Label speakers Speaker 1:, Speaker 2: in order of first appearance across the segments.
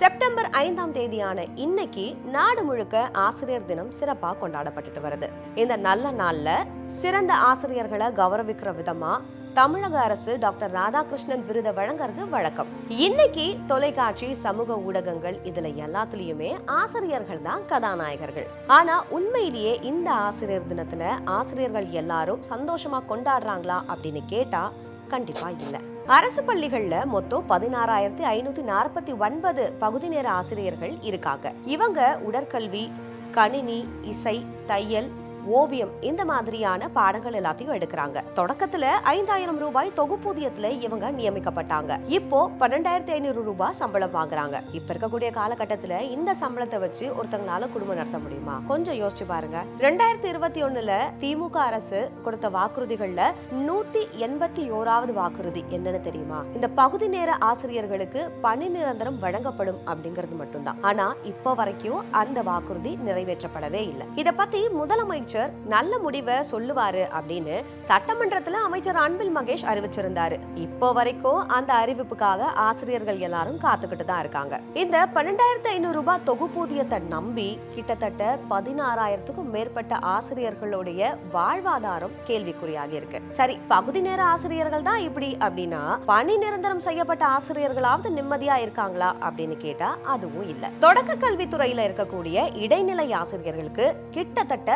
Speaker 1: September ஐந்தாம் தேதியான இன்னைக்கு நாடு முழுக்க ஆசிரியர் தினம் சிறப்பாக கொண்டாடப்பட்டுட்டு வருது. இந்த நல்ல நாள்ல சிறந்த ஆசிரியர்களை கௌரவிக்கிற விதமா தமிழக அரசு டாக்டர் ராதாகிருஷ்ணன் விருதை வழங்குறது வழக்கம். இன்னைக்கு தொலைக்காட்சி சமூக ஊடகங்கள் இதுல எல்லாத்துலயுமே ஆசிரியர்கள் தான் கதாநாயகர்கள். ஆனா உண்மையிலேயே இந்த ஆசிரியர் தினத்துல ஆசிரியர்கள் எல்லாரும் சந்தோஷமா கொண்டாடுறாங்களா அப்படின்னு கேட்டா கண்டிப்பா இல்லை. அரசு பள்ளிகளில் மொத்தம் பதினாறாயிரத்தி ஐநூத்தி நாற்பத்தி ஒன்பது பகுதி நேர ஆசிரியர்கள் இருக்காங்க. இவங்க உடற்கல்வி கணினி இசை தையல் ஓவியம் இந்த மாதிரியான பாடங்கள் எல்லாத்தையும் எடுக்கிறாங்க. தொடக்கத்துல ஐந்தாயிரம் ரூபாய் தொகுப்பூதியத்துல இவங்க நியமிக்கப்பட்டாங்க. இப்போ பன்னெண்டாயிரத்தி ஐநூறு ரூபாய் சம்பளம் வாங்குறாங்க. இப்ப இருக்கக்கூடிய காலகட்டத்துல இந்த சம்பளத்தை வச்சு ஒருத்தங்களால குடும்பம் நடத்த முடியுமா? கொஞ்சம் யோசிச்சு பாருங்க. ரெண்டாயிரத்தி இருபத்தி ஒண்ணுல திமுக அரசு கொடுத்த வாக்குறுதிகள்ல நூத்தி எண்பத்தி ஓராவது வாக்குறுதி என்னன்னு தெரியுமா? இந்த பகுதி நேர ஆசிரியர்களுக்கு பணி நிரந்தரம் வழங்கப்படும் அப்படிங்கிறது மட்டும்தான். ஆனா இப்போ வரைக்கும் அந்த வாக்குறுதி நிறைவேற்றப்படவே இல்லை. இத பத்தி முதலமைச்சர் நல்ல முடிவை சொல்லுவாரு அப்படின்னு சட்டமன்றத்துல அமைச்சர் அன்பில் மகேஷ் அறிவிச்சிருந்தாரு. இப்போ வரைக்கும் அந்த அறிவிப்புக்காக ஆசிரியர்கள் எல்லாரும் காத்துக்கிட்டு தான் இருக்காங்க. இந்த பன்னெண்டாயிரத்தி ஐநூறு ரூபாய் தொகுப்பூதியத்தை நம்பி கிட்டத்தட்ட பதினாறாயிரத்துக்கும் மேற்பட்ட ஆசிரியர்களுடைய வாழ்வாதாரம் கேள்விக்குறியாகி இருக்கு. சரி பகுதி நேர ஆசிரியர்கள் தான் இப்படி அப்படின்னா பணி நிரந்தரம் செய்யப்பட்ட ஆசிரியர்களாவது நிம்மதியா இருக்காங்களா அப்படின்னு கேட்டா அதுவும் இல்ல. தொடக்க கல்வித்துறையில இருக்கக்கூடிய இடைநிலை ஆசிரியர்களுக்கு கிட்டத்தட்ட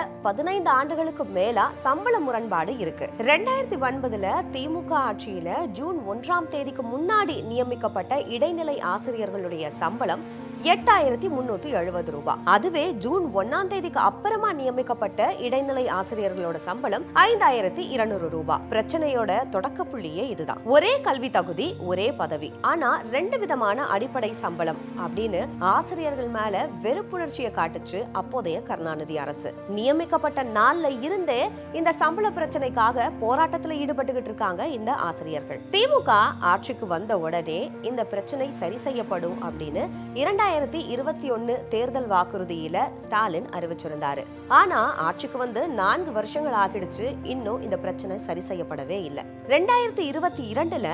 Speaker 1: பதினைந்து ஆண்டுகளுக்கு மேலா சம்பள முரண்பாடு இருக்கு. ரெண்டாயிரத்தி ஒன்பதுல திமுக ஆட்சியில ஜூன் ஒன்றாம் தேதிக்கு முன்னாடி நியமிக்கப்பட்ட இடைநிலை ஆசிரியர்களுடைய சம்பளம் எட்டாயிரத்தி முன்னூத்தி எழுபது ரூபாய். அதுவே ஜூன் ஒன்னாம் தேதிக்கு அப்புறமா நியமிக்கப்பட்ட இடைநிலை ஆசிரியர்களோட சம்பளம் ஐந்தாயிரத்தி இருநூறு ரூபாய். பிரச்சனையோட தொடக்க புள்ளியே இதுதான். ஒரே கல்வி தகுதி ஒரே பதவி. ஆனா ரெண்டு விதமான அடிப்படை சம்பளம் அப்படின்னு ஆசிரியர்கள் மேல வெறுப்புணர்ச்சியை காட்டுச்சு அப்போதைய கருணாநிதி அரசு. நியமிக்கப்பட்ட நாள்ல இருந்தே இந்த சம்பள பிரச்சனைக்காக போராட்டத்துல ஈடுபட்டுகிட்டு இருக்காங்க இந்த ஆசிரியர்கள். திமுக ஆட்சிக்கு வந்த உடனே இந்த பிரச்சனை சரி செய்யப்படும் அப்படின்னு இரண்டாயிரத்தி இருபத்தி ஒன்னு தேர்தல் வாக்குறுதியில ஸ்டாலின் அறிவிச்சிருந்தாரு. ஆனா ஆட்சிக்கு வந்து நான்கு வருஷங்கள் ஆகிடுச்சு இன்னும் இந்த பிரச்சனை சரி செய்யப்படவே இல்லை. ரெண்டாயிரத்தி இருபத்தி இரண்டுல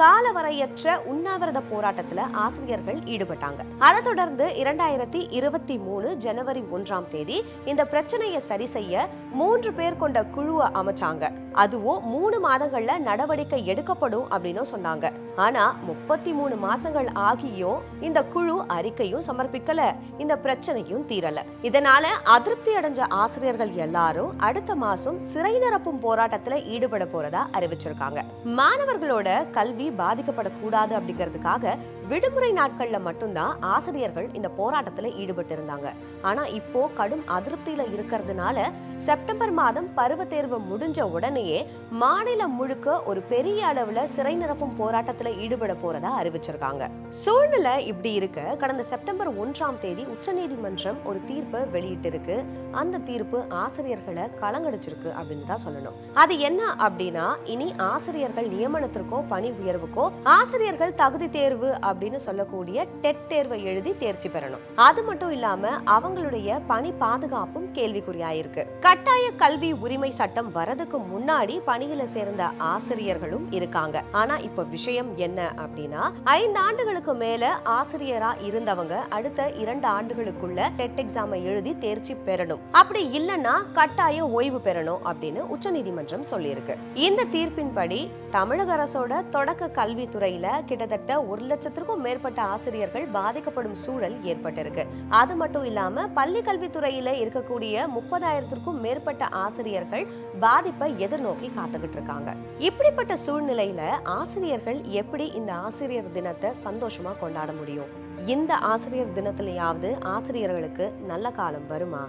Speaker 1: காலவரையற்ற உண்ணாவிரத போராட்டத்துல ஆசிரியர்கள் ஈடுபட்டாங்க. அதை தொடர்ந்து இரண்டாயிரத்தி இருபத்தி மூணு ஜனவரி ஒன்றாம் தேதி இந்த பிரச்சனையை சரி செய்ய மூன்று பேர் கொண்ட குழுவை அமைச்சாங்க. அதுவும் மூணு மாதங்கள்ல நடவடிக்கை எடுக்கப்படும் அப்படின்னு சொன்னாங்க. ஆனா முப்பத்தி மூணு மாசங்கள் ஆகியும் இந்த குழு அறிக்கையும் சமர்ப்பிக்கல இந்த பிரச்சனையும் தீரல. இதனால அதிருப்தி அடைஞ்ச ஆசிரியர்கள் எல்லாரும் அடுத்த மாசம் சிறை நிரப்பும் போராட்டத்துல ஈடுபட போறதா அறிவிச்சிருக்காங்க. மாணவர்களோட கல்வி பாதிக்கப்படக்கூடாது அப்படிங்கிறதுக்காக விடுமுறை நாட்கள்ல மட்டும்தான் ஆசிரியர்கள் இந்த போராட்டத்துல ஈடுபட்டு இருந்தாங்க ஆனா இப்போ கடும் அதிருப்தியில இருக்கிறதுனால செப்டம்பர் மாதம் பருவ தேர்வு முடிஞ்ச உடனேயே மாநிலம் முழுக்க ஒரு பெரிய அளவுல சிறை நிரப்பும் போராட்டத்துல ஈடுபட போறதா அறிவிச்சிருக்காங்க. சூழ்நிலை இப்படி இருக்க. கடந்த செப்டம்பர் ஒன்றாம் தேதி உச்சநீதிமன்றம் ஒரு தீர்ப்பை வெளியிட்டிருக்கு. அந்த தீர்ப்பு ஆசிரியர்களை கலங்கடிச்சிருக்கு அப்படின்னு தான் சொல்லணும். அது என்ன அப்படின்னா இனி ஆசிரியர்கள் நியமனத்திற்கோ பணி உயர்வுக்கோ ஆசிரியர்கள் தகுதி தேர்வு அப்படின்னு சொல்லக்கூடிய டெட் தேர்வை எழுதி தேர்ச்சி பெறணும். அது மட்டும் இல்லாம அவங்களுடைய பணி பாதுகாப்பும் கேள்விக்குறியாயிருக்கு. கட்டாய கல்வி உரிமை சட்டம் வரதுக்கு முன்னாடி பணியில சேர்ந்த ஆசிரியர்களும் இருக்காங்க. ஆனா இப்ப விஷயம் என்ன அப்படின்னா ஐந்து ஆண்டுகளுக்கு மேல ஆசிரியரா இருந்தவங்க அடுத்த இரண்டு ஆண்டுகளுக்குள்ள டெட் எக்ஸாமை எழுதி தேர்ச்சி பெறணும். அப்படி இல்லைன்னா கட்டாய ஓய்வு பெறணும் அப்படின்னு உச்சநீதிமன்றம் சொல்லியிருக்கு. இந்த தீர்ப்பின்படி தமிழக அரசோட தொடக்க கல்வித்துறையில கிட்டத்தட்ட ஒரு லட்சத்திற்கும் மேற்பட்ட ஆசிரியர்கள் பாதிக்கப்படும் சூழல் ஏற்பட்டிருக்கு. அது மட்டும் இல்லாம பள்ளி கல்வித்துறையில இருக்கக்கூடிய முப்பதாயிரத்திற்கும் மேற்பட்ட ஆசிரியர்கள் பாதிப்பை எதிர்நோக்கி காத்துக்கிட்டு இருக்காங்க. இப்படிப்பட்ட சூழ்நிலையில ஆசிரியர்கள் எப்படி இந்த ஆசிரியர் தினத்தை சந்தோஷமா கொண்டாட முடியும்? இந்த ஆசிரியர் தினத்திலேயாவது ஆசிரியர்களுக்கு நல்ல காலம் வருமா?